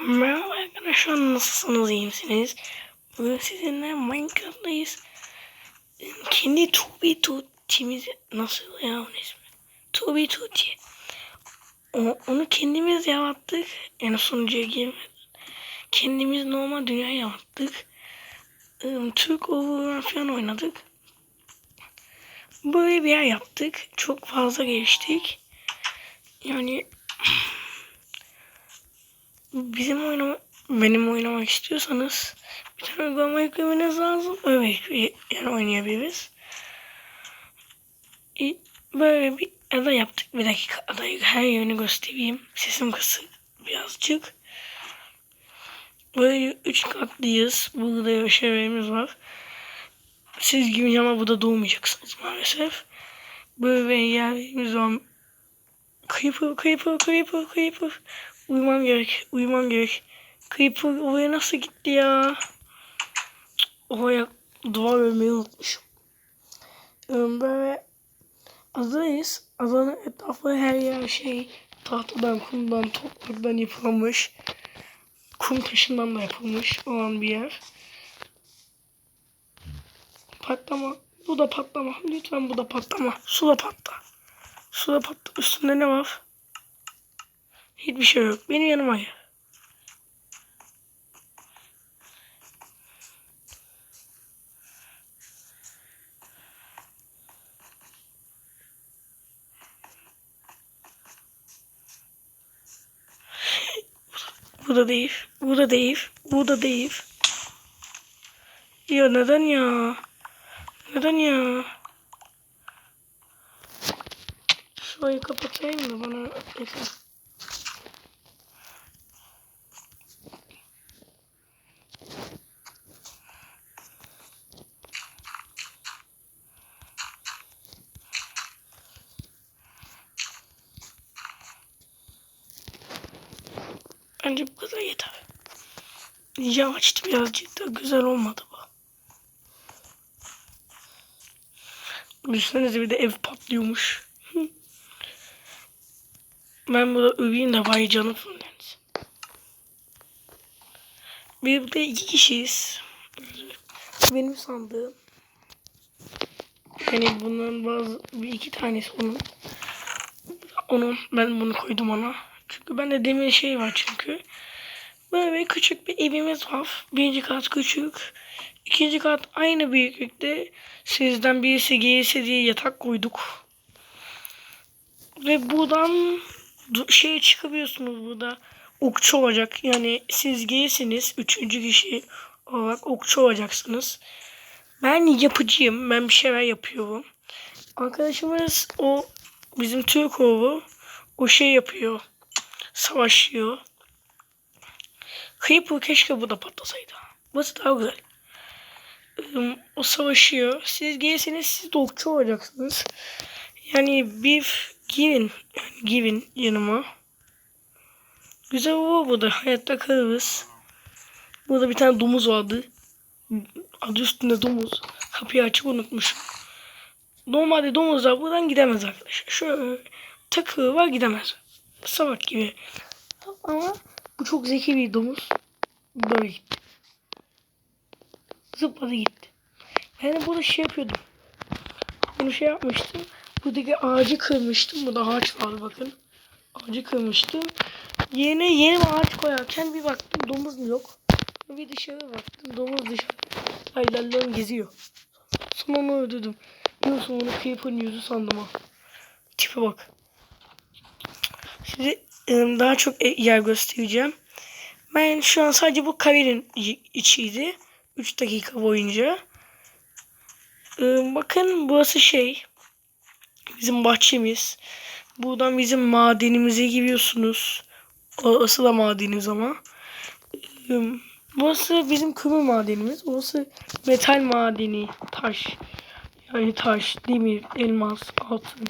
Merhaba arkadaşlar nasılsınız iyi misiniz? Bugün sizinle Minecraft'tayız. Kendi Tubi Tuti'mizi nasıl ya onun ismi? Tubi Tuti. O, onu kendimiz yarattık. Yani sunucuya girmeden. Kendimiz normal dünya yarattık. Türk Overrun falan oynadık. Böyle bir yer yaptık. Çok fazla geliştik. Yani bizim oynama benim oynamak istiyorsanız bir tane uygulama yüklemeniz lazım. Öyle yani oynayabiliriz. E, Böyle bir ada yaptık. Bir dakika adayı her yerini göstereyim. Sesim kısık birazcık. Böyle üç katlıyız. Burada yaşayanlarımız var. Siz gibi ama burada doğmayacaksınız maalesef. Böyle bir yerlerimiz var. Creeper, Creeper, Creeper, Creeper. Uyumam gerek, uyumam gerek. Creeper oraya nasıl gitti ya? Oraya duvar örmeyi unutmuşum. Böyle adadayız. Adanın etrafı her yer şey tahtadan, kumdan, topraktan yapılmış. Kum taşından da yapılmış olan bir yer. Patlama. Bu da patlama. Lütfen bu da patlama. Su da patla. Su da patla. Üstünde ne var? Hiçbir şey yok. Benim yanıma gel. Bu da değil. Bu da değil. Bu da değil. Ya neden ya? Neden ya? Şurayı kapatayım da bana yeter. Bence bu kadar yeter. Yavaştı birazcık da güzel olmadı bu. Düşünsenize bir de ev patlıyormuş. Ben burada öveyim de vay canım fullensin. Bir burada iki kişiyiz. Benim sandığım. Yani bunların bazı bir iki tanesi onun. Onun ben bunu koydum ona. Çünkü bende demir şey var çünkü. Böyle küçük bir evimiz var. Birinci kat küçük. İkinci kat aynı büyüklükte. Sizden birisi gelirse diye yatak koyduk. Ve buradan şeye çıkabiliyorsunuz burada. Okçu olacak. Yani siz gelirsiniz. Üçüncü kişi olarak okçu olacaksınız. Ben yapıcıyım. Ben bir şeyler yapıyorum. Arkadaşımız o bizim Türk oğlu o şey yapıyor. Savaşıyor. Creeper keşke bu da patlasaydı. Burası daha güzel. O savaşıyor. Siz gelirseniz siz de olacaksınız. Yani bir girin. Yani yanıma. Güzel o bu da. Hayatta kalırız. Burada bir tane domuz vardı. Adı üstünde domuz. Kapıyı açıp unutmuşum. Normalde domuzlar buradan gidemez arkadaşlar. Şöyle takığı var gidemez. Salak gibi. Ama bu çok zeki bir domuz. Böyle gitti. Zıpladı gitti. De burada şey yapıyordum. Bunu şey yapmıştım. Buradaki ağacı kırmıştım. Burada ağaç var bakın. Ağacı kırmıştım. Yerine yeni bir ağaç koyarken bir baktım domuz yok. Bir dışarı baktım. Domuz dışarı. Aylarlarım geziyor. Sonra onu öldürdüm. Yoksa onu Creeper'ın yüzü sandım ha. Tipe bak. Size ım, daha çok e- yer göstereceğim. Ben şu an sadece bu karenin içiydi. 3 dakika boyunca. Bakın burası şey. Bizim bahçemiz. Buradan bizim madenimize giriyorsunuz. Orası da madenimiz ama. Burası bizim kömür madenimiz. Burası metal madeni. Taş. Yani taş, demir, elmas, altın.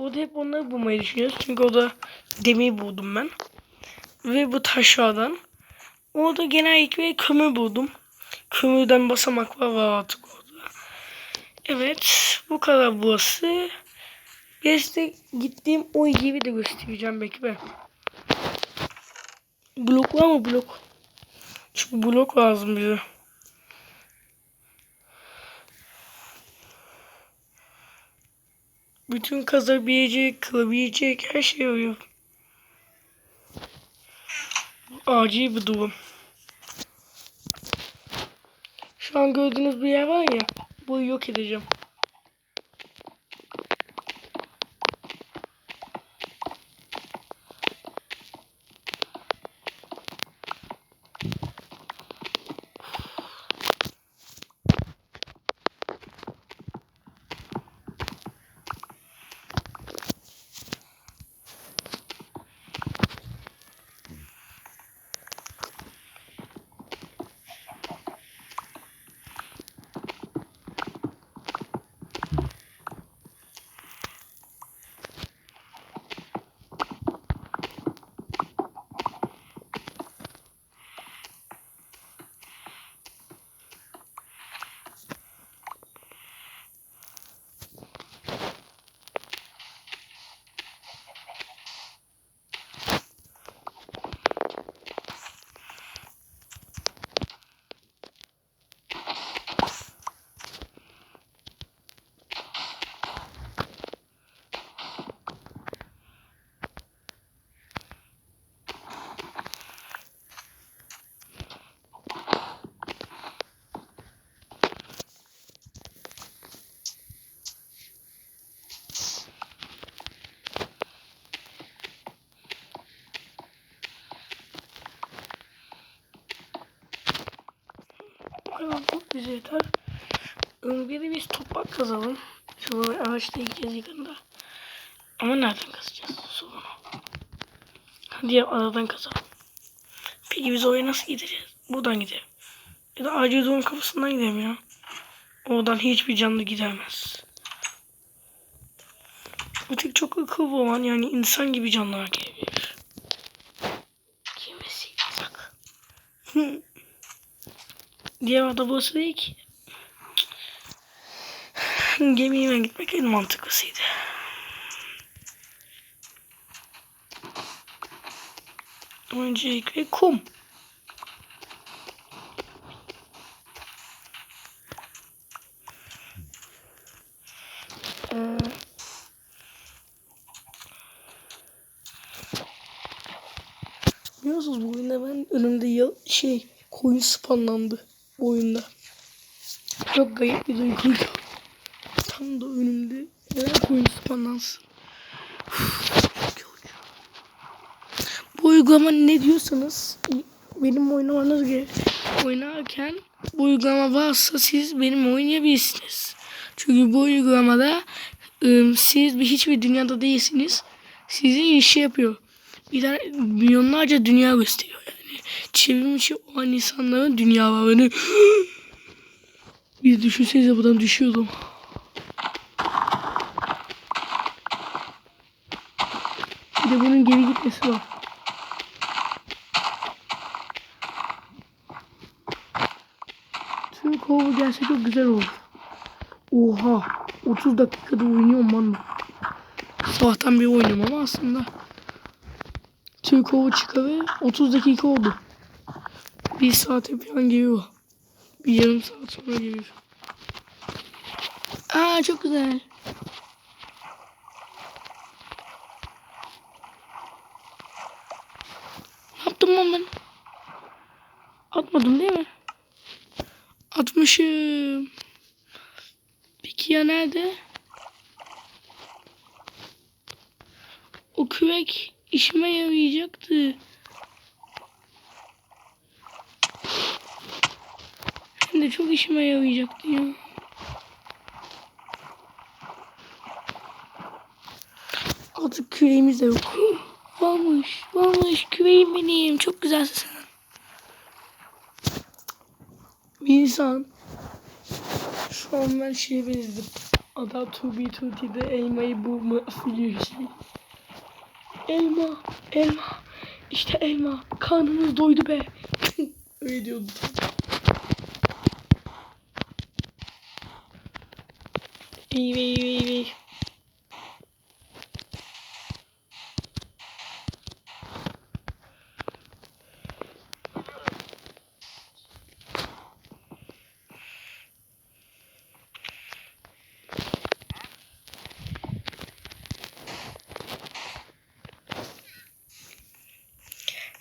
Orada hep onları bulmayı düşünüyoruz. Çünkü orada demir buldum ben. Ve bu taşlardan. Orada genellikle kömür buldum. Kömürden basamaklar var artık orada. Evet. Bu kadar burası. De gittiğim o gibi de göstereceğim belki ben. Blok var mı blok? Çünkü blok lazım bize. Bütün kazabilecek, kılabilecek her şey oluyor. Acil bir durum. Şu an gördüğünüz bir yer var ya. Burayı yok edeceğim. Bu kadar çok bize yeter. De biz toprak kazalım. Şu ağaçta gideceğiz yakında. Ama nereden kazacağız sorun o. Diğer aradan kazalım. Peki biz oraya nasıl gideceğiz? Buradan gidelim. Ya da acil durum kapısından gidelim ya. Oradan hiçbir canlı gidemez. Bu tek çok akıllı olan yani insan gibi canlılar gelebilir. Diğer burası değil ki. Gemiyle gitmek en mantıklısıydı. Öncelikle kum. Biliyorsunuz bu oyunda ben önümde ya şey koyun spawnlandı bu oyunda. Çok garip bir duyguydu. Tam da önümde. Uf, çok yorucu. Bu uygulama ne diyorsanız benim oynamanız gerek. Oynarken bu uygulama varsa siz benim oynayabilirsiniz. Çünkü bu uygulamada siz bir hiçbir dünyada değilsiniz. Sizi işi yapıyor. Bir tane milyonlarca dünya gösteriyor yani. Çevrimiçi olan insanların dünyalarını bir düşünsenize buradan düşüyordum. Bir de bunun geri gitmesi var. Tüm kovu gelse çok güzel olur. Oha. 30 dakikada oynuyorum ben. Sabahtan bir oynuyorum ama aslında. Türk Hava çıkalı 30 dakika oldu. Bir saate falan geliyor. Bir yarım saat sonra geliyor. Aa çok güzel. Ne yaptım lan ben? Atmadım değil mi? Atmışım. Peki ya nerede? O kürek işime yarayacaktı. De çok işime yarayacaktı ya. Artık küreğimiz de yok. Varmış, varmış. Küreğim benim. Çok güzelsin sen. Bir insan. Şu an ben şeye benzedim. Ada Tubi Tuti'de elmayı bulma biliyor şey. Elma, elma. İşte elma. Karnımız doydu be. Öyle diyordu. Eyvah eyvah eyvah.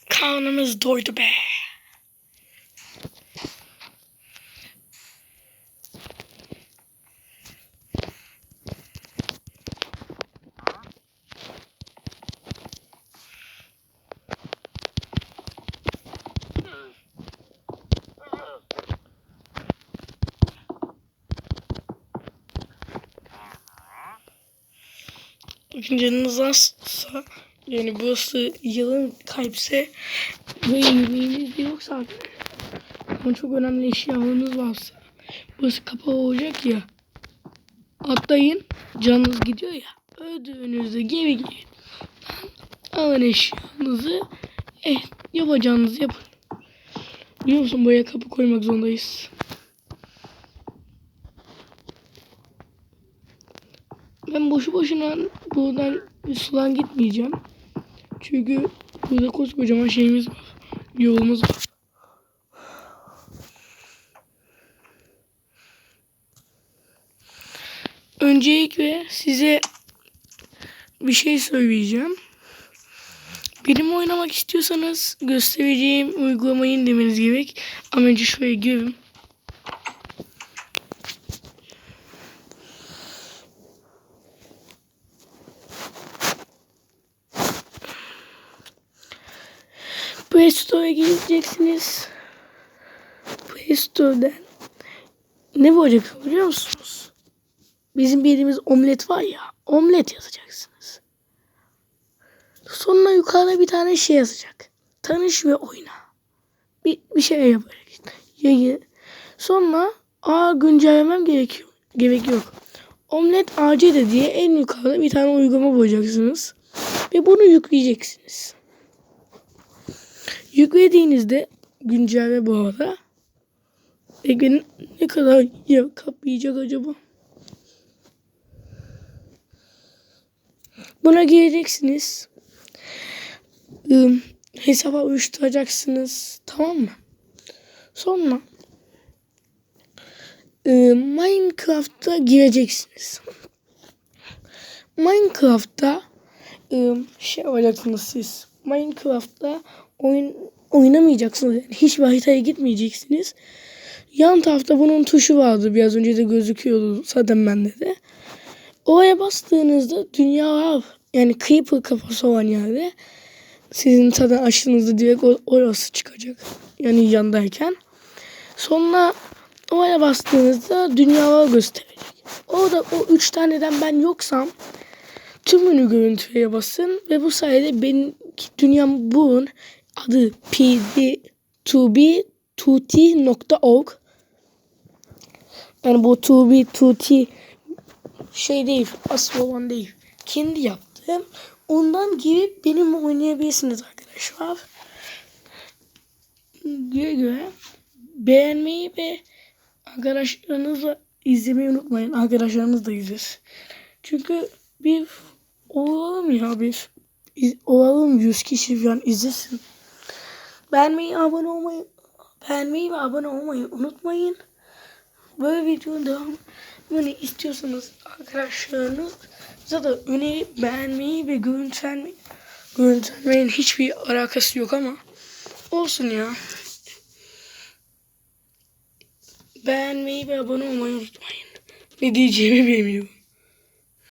Kanımız doydu be. Bakın canınız azsa yani burası yılın kayıpse ve yemeğiniz yoksa artık ama çok önemli eşyalarınız varsa burası kapalı olacak ya atlayın canınız gidiyor ya öldüğünüzde geri gelin alın eşyanızı eh yapacağınızı yapın. Biliyor musun buraya kapı koymak zorundayız Ben boşu boşuna buradan sudan gitmeyeceğim. Çünkü burada koskocaman şeyimiz var. Yolumuz var. Öncelikle size bir şey söyleyeceğim. Benim oynamak istiyorsanız göstereceğim uygulamayı indirmeniz gerek. Ama önce şuraya girin. Play Store'a gideceksiniz. Play Store'dan ne bulacak biliyor musunuz? Bizim bildiğimiz omlet var ya. Omlet yazacaksınız. Sonra yukarıda bir tane şey yazacak. Tanış ve oyna. Bir, bir şey yaparak. Yayı. Sonra aa güncellemem gerekiyor. Gerek yok. Omlet AC de diye en yukarıda bir tane uygulama bulacaksınız. Ve bunu yükleyeceksiniz. Yüklediğinizde güncelle bu arada Ege'nin ne kadar yer kaplayacak acaba? Buna gireceksiniz. Im, hesaba oluşturacaksınız. Tamam mı? Sonra ım, Minecraft'a gireceksiniz. Minecraft'ta ım, şey yapacaksınız siz. Minecraft'ta oyun oynamayacaksınız. Yani hiçbir haritaya gitmeyeceksiniz. Yan tarafta bunun tuşu vardı. Biraz önce de gözüküyordu zaten bende de. Oraya bastığınızda dünya var. Yani Creeper kafası olan yerde sizin zaten açtığınızda direkt orası çıkacak. Yani yandayken. Sonra oraya bastığınızda dünyalar gösterecek. Orada o üç taneden ben yoksam tümünü görüntüye basın ve bu sayede benim dünyam bunun adı pd2b2t.org yani bu 2b2t şey değil asıl olan değil. Kendi yaptım ondan girip benim oynayabilirsiniz arkadaşlar. Göre göre beğenmeyi ve arkadaşlarınızla izlemeyi unutmayın. Arkadaşlarınız da izler. Çünkü bir olalım ya bir olalım 100 kişi falan izlesin. Beğenmeyi, abone olmayı, beğenmeyi ve abone olmayı unutmayın. Böyle videonun devamını istiyorsanız arkadaşlarınızla da öneri beğenmeyi ve görüntülenmeyi görüntülenmeyin hiçbir alakası yok ama olsun ya. Beğenmeyi ve abone olmayı unutmayın. Ne diyeceğimi bilmiyorum.